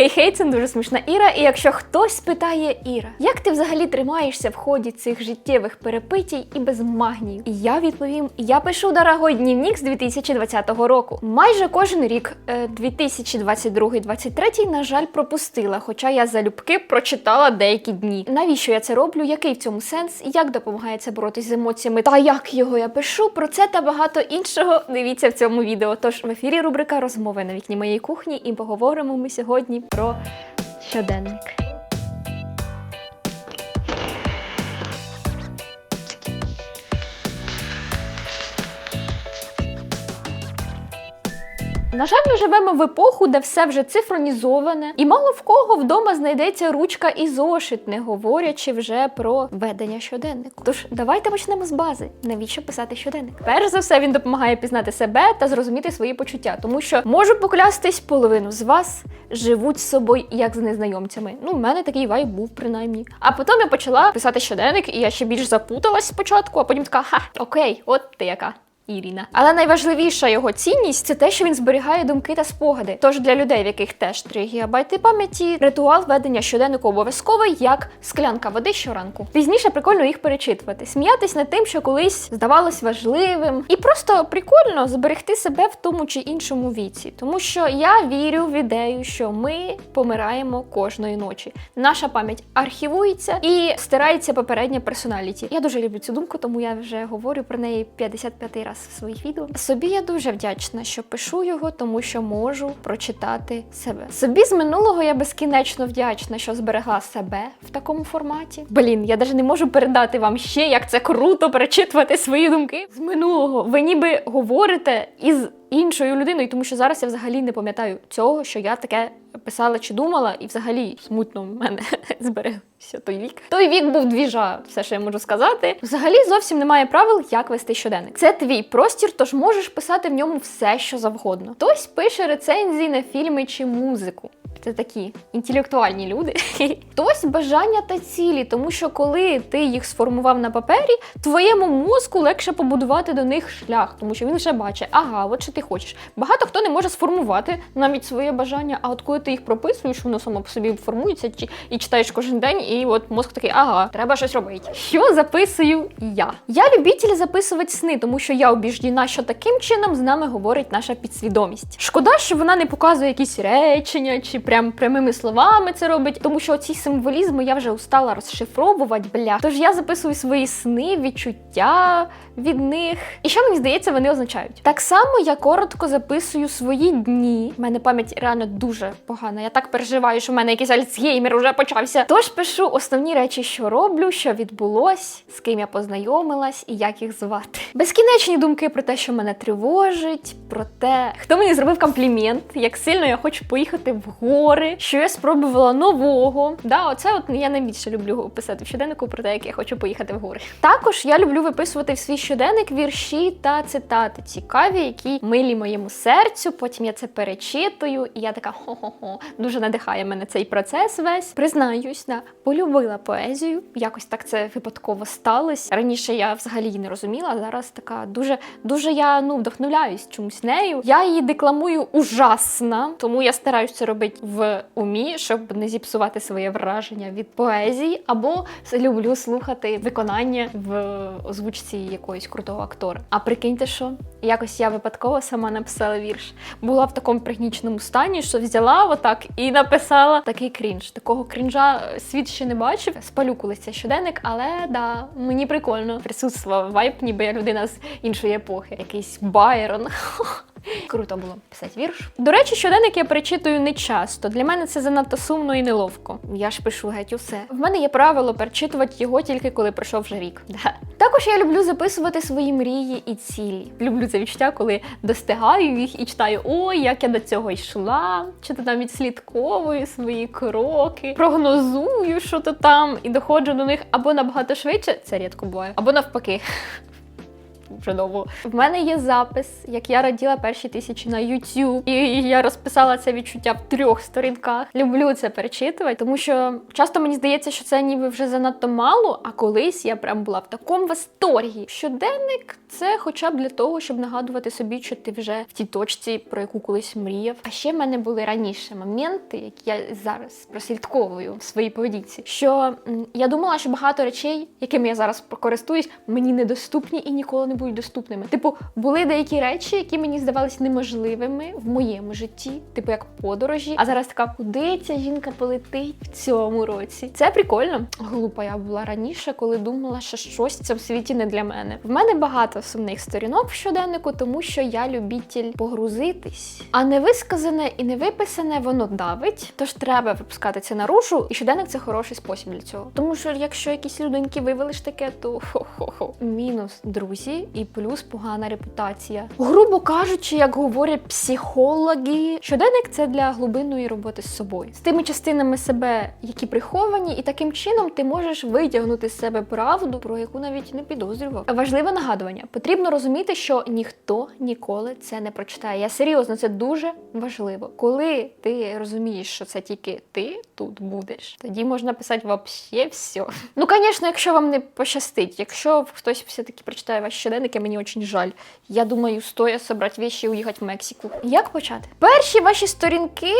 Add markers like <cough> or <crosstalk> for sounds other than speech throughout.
Хей-хей, це дуже смішна Іра. І якщо хтось питає Іра, як ти взагалі тримаєшся в ході цих життєвих перепитій і без магнію? І я відповім: я пишу дорогой дневник з 2020 року. Майже кожен рік, е, 2022-2023, на жаль, пропустила. Хоча я залюбки прочитала деякі дні. Навіщо я це роблю? Який в цьому сенс? Як допомагає це боротись з емоціями? Та як його я пишу? Про це та багато іншого дивіться в цьому відео. Тож в ефірі рубрика Розмови на вікні моєї кухні, і поговоримо ми сьогодні про щоденник. На жаль, ми живемо в епоху, де все вже цифронізоване, і мало в кого вдома знайдеться ручка і зошит, не говорячи вже про ведення щоденнику. Тож давайте почнемо з бази. Навіщо писати щоденник? Перш за все, він допомагає пізнати себе та зрозуміти свої почуття, тому що можу поклястись, половину з вас живуть з собою як з незнайомцями. Ну, в мене такий вайб був принаймні. А потім я почала писати щоденник, і я ще більш запуталась спочатку, а потім така ха, окей, от ти яка. Ірина. Але найважливіша його цінність це те, що він зберігає думки та спогади. Тож для людей, в яких теж 3 гігабайти пам'яті, ритуал ведення щоденнику обов'язковий, як склянка води щоранку. Пізніше прикольно їх перечитувати, сміятись над тим, що колись здавалось важливим, і просто прикольно зберегти себе в тому чи іншому віці. Тому що я вірю в ідею, що ми помираємо кожної ночі. Наша пам'ять архівується і стирається попередня персоналіті. Я дуже люблю цю думку, тому я вже говорю про неї 55 раз своїх відео. Собі я дуже вдячна, що пишу його, тому що можу прочитати себе. Собі з минулого я безкінечно вдячна, що зберегла себе в такому форматі. Блін, я навіть не можу передати вам ще, як це круто перечитувати свої думки з минулого. Ви ніби говорите із іншою людиною, тому що зараз я взагалі не пам'ятаю цього, що я таке писала чи думала, і взагалі смутно в мене <laughs> зберегся той вік. Той вік був двіжа, все, що я можу сказати. Взагалі зовсім немає правил, як вести щоденник. Це твій простір, тож можеш писати в ньому все, що завгодно. Хтось пише рецензії на фільми чи музику. Це такі інтелектуальні люди. <laughs> Хтось бажання та цілі, тому що коли ти їх сформував на папері, твоєму мозку легше побудувати до них шлях, тому що він вже бачить, ага, от що ти хочеш. Багато хто не може сформувати навіть своє бажання, а от коли ти їх прописуєш, воно само по собі формується чи- і читаєш кожен день, і от мозк такий, ага, треба щось робити. Що записую я? Я любитель записувати сни, тому що я убіждена, що таким чином з нами говорить наша підсвідомість. Шкода, що вона не показує якісь речення чи прям прямими словами це робить, тому що ці символізми я вже устала розшифровувати, бля. Тож я записую свої сни, відчуття від них. І що мені здається, вони означають. Так само я коротко записую свої дні. У мене пам'ять реально дуже погана. Я так переживаю, що в мене якийсь альцгеймер уже почався. Тож пишу основні речі, що роблю, що відбулось, з ким я познайомилась і як їх звати. Безкінечні думки про те, що мене тривожить, про те, хто мені зробив комплімент, як сильно я хочу поїхати в гори, що я спробувала нового. Да, оце от я найбільше люблю писати в щоденнику про те, як я хочу поїхати в гори. Також я люблю виписувати в свій щоденник вірші та цитати цікаві, які милі моєму серцю. Потім я це перечитую, і я така хо-хо-хо. Дуже надихає мене цей процес весь. Признаюсь, да, полюбила поезію. Якось так це випадково сталося. Раніше я взагалі не розуміла, а зараз така дуже, дуже я ну вдохновляюсь чомусь нею. Я її декламую ужасно, тому я стараюсь це робити в умі, щоб не зіпсувати своє враження від поезії, або люблю слухати виконання в озвучці якогось крутого актора. А прикиньте, що якось я випадково сама написала вірш. Була в такому пригніченому стані, що взяла отак і написала такий крінж. Такого крінжа світ ще не бачив. Спалю колись цей щоденник, але да, мені прикольно присутствував вайб, ніби я людина з іншої епохи. Якийсь Байрон. <laughs> Круто було писати вірш. До речі, щоденник я перечитую не часто. Для мене це занадто сумно і неловко. Я ж пишу геть усе. В мене є правило перечитувати його тільки коли пройшов вже рік. Да. Також я люблю записувати свої мрії і цілі. Люблю це відчуття, коли достигаю їх і читаю, ой, як я до цього йшла, чи то там відслідковую свої кроки, прогнозую, що то там, і доходжу до них або набагато швидше, це рідко буває, або навпаки. Вже довго. В мене є запис, як я раділа перші тисячі на YouTube, і я розписала це відчуття в трьох сторінках. Люблю це перечитувати, тому що часто мені здається, що це ніби вже занадто мало. А колись я прям була в такому восторгі. Щоденник це хоча б для того, щоб нагадувати собі, що ти вже в тій точці, про яку колись мріяв. А ще в мене були раніше моменти, які я зараз прослідковую в своїй поведінці. Що я думала, що багато речей, якими я зараз користуюсь, мені недоступні і ніколи не будуть доступними. Типу, були деякі речі, які мені здавалися неможливими в моєму житті, типу як подорожі. А зараз така, куди ця жінка полетить в цьому році? Це прикольно. Глупа я була раніше, коли думала, що щось в цьому світі не для мене. В мене багато сумних сторінок в щоденнику, тому що я любитель погрузитись. А невисказане і невиписане воно давить, тож треба випускати це наружу, і щоденник це хороший спосіб для цього. Тому що якщо якісь людинки вивели ж таке, то хо-хо-хо. Мінус друзі і плюс погана репутація. Грубо кажучи, як говорять психологи, щоденник це для глибинної роботи з собою, з тими частинами себе, які приховані, і таким чином ти можеш витягнути з себе правду, про яку навіть не підозрював. Важливе нагадування: потрібно розуміти, що ніхто ніколи це не прочитає. Я серйозно, це дуже важливо. Коли ти розумієш, що це тільки ти тут будеш, тоді можна писати вообще все. Ну, звісно, якщо вам не пощастить, якщо хтось все-таки прочитає ваші щоденники, мені дуже жаль. Я думаю, стоя собрати вещи і уїхати в Мексику. Як почати? Перші ваші сторінки.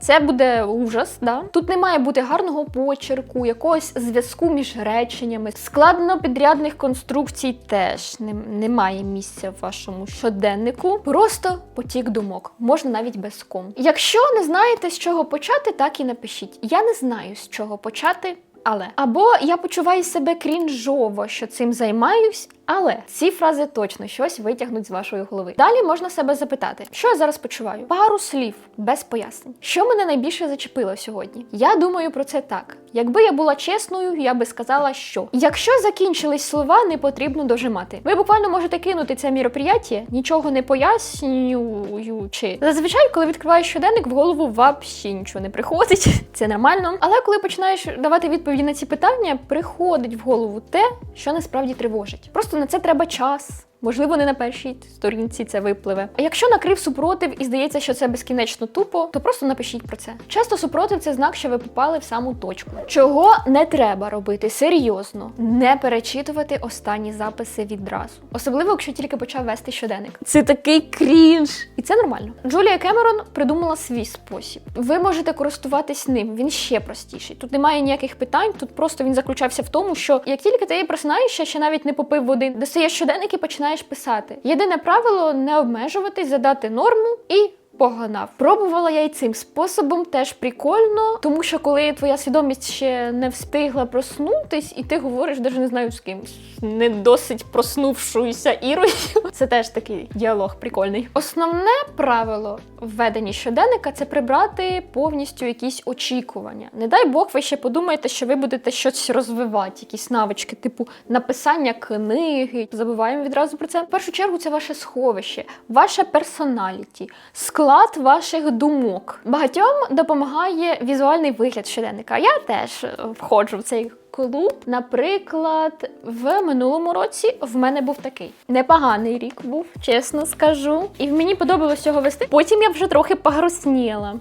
Це буде ужас, да? Тут не має бути гарного почерку, якогось зв'язку між реченнями. Складно підрядних конструкцій теж не, немає місця в вашому щоденнику. Просто потік думок, можна навіть без ком. Якщо не знаєте, з чого почати, так і напишіть. Я не знаю, з чого почати. Але або я почуваю себе крінжово, що цим займаюсь, але ці фрази точно щось витягнуть з вашої голови. Далі можна себе запитати, що я зараз почуваю? Пару слів без пояснень. Що мене найбільше зачепило сьогодні? Я думаю про це так. Якби я була чесною, я би сказала, що якщо закінчились слова, не потрібно дожимати. Ви буквально можете кинути це міроприяття, нічого не пояснюючи. Зазвичай, коли відкриваєш щоденник, в голову взагалі нічого не приходить. <laughs> Це нормально. Але коли починаєш давати відповіді на ці питання, приходить в голову те, що насправді тривожить. Просто на це треба час. Можливо, не на першій сторінці це випливе. А якщо накрив супротив і здається, що це безкінечно тупо, то просто напишіть про це. Часто супротив це знак, що ви попали в саму точку. Чого не треба робити серйозно, не перечитувати останні записи відразу, особливо якщо тільки почав вести щоденник. Це такий крінж, і це нормально. Джулія Кемерон придумала свій спосіб. Ви можете користуватись ним. Він ще простіший. Тут немає ніяких питань. Тут просто він заключався в тому, що як тільки ти просинаєшся, ще навіть не попив води, достаєш щоденник і починаєш писати. Єдине правило не обмежуватись, задати норму і. Погнав. Пробувала я і цим способом теж прикольно, тому що коли твоя свідомість ще не встигла проснутись, і ти говориш, навіть не знаю з ким, не досить проснувшоюся ірою. <laughs> Це теж такий діалог прикольний. Основне правило в веденні щоденника це прибрати повністю якісь очікування. Не дай Бог, ви ще подумаєте, що ви будете щось розвивати, якісь навички, типу написання книги. Забуваємо відразу про це. В першу чергу це ваше сховище, ваше персоналіті, склад ваших думок. Багатьом допомагає візуальний вигляд щоденника. Я теж е, входжу в цей клуб. Наприклад, в минулому році в мене був такий непоганий рік був, чесно скажу. І мені подобалось його вести. Потім я вже трохи погрусніла.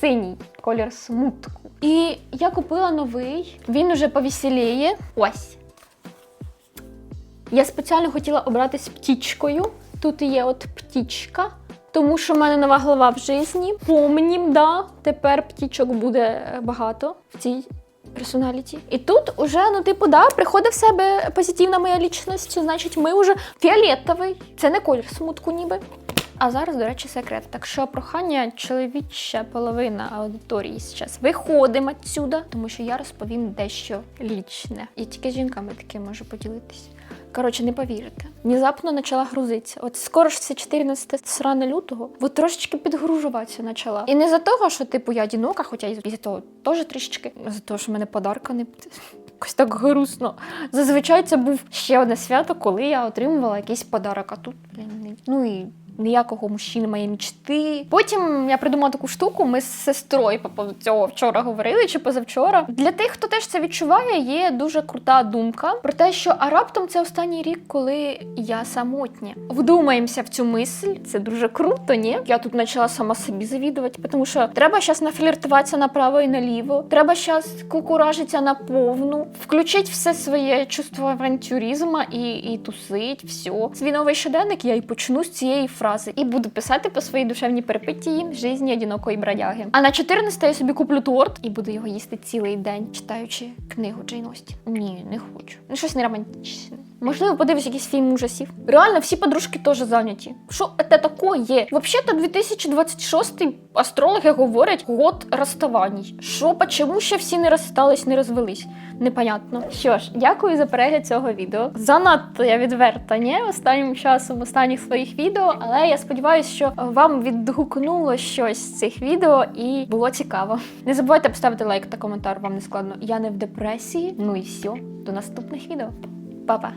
Синій колір смутку. І я купила новий. Він уже повеселіє. Ось. Я спеціально хотіла обратись птічкою. Тут є от птічка. Тому що в мене нова глава в житті. Помнім, да. Тепер птічок буде е, багато в цій персоналіті. І тут уже, ну, типу, да, приходить в себе позитивна моя лічність, значить, ми вже фіолетовий. Це не колір смутку, ніби. А зараз, до речі, секрет. Так що прохання чоловіча половина аудиторії зараз виходимо відсюди, тому що я розповім дещо лічне. І тільки з жінками таке можу поділитись. Коротше, не повірите. Внезапно почала грузитися. От скоро ж це 14 сране лютого, бо трошечки підгружуватися почала. І не за того, що типу я одинока, хоча і за того теж трішечки, а за того, що мене подарка не. <laughs> Якось так грустно. Зазвичай це був ще одне свято, коли я отримувала якийсь подарок. А тут, блін, ну і ніякого мужчини моєї мічти. Потім я придумала таку штуку. Ми з сестрою по цього вчора говорили чи позавчора. Для тих, хто теж це відчуває, є дуже крута думка про те, що а раптом це останній рік, коли я самотня. Вдумаємося в цю мисль. Це дуже круто, ні? Я тут почала сама собі завідувати, тому що треба зараз нафліртуватися направо і наліво. Треба зараз кукуражитися на повну, включить все своє чувство авантюризму і, і тусить, все. Свій новий щоденник я і почну з цієї фрази і буду писати по своїй душевній перипетії житті одинокої бродяги. А на 14 я собі куплю торт і буду його їсти цілий день, читаючи книгу Джейн Остін. Ні, не хочу. Ну щось не романтичне. Можливо, подивлюсь якийсь фільм ужасів. Реально, всі подружки теж зайняті. Що це таке? Взагалі-то 2026 астрологи говорять год розставань. Що, почему ще всі не розстались, не розвелись? Непонятно. Що ж, дякую за перегляд цього відео. Занадто я відверта, ні? Останнім часом останніх своїх відео, але я сподіваюся, що вам відгукнуло щось з цих відео і було цікаво. Не забувайте поставити лайк та коментар, вам не складно. Я не в депресії. Ну і все. До наступних відео. 爸爸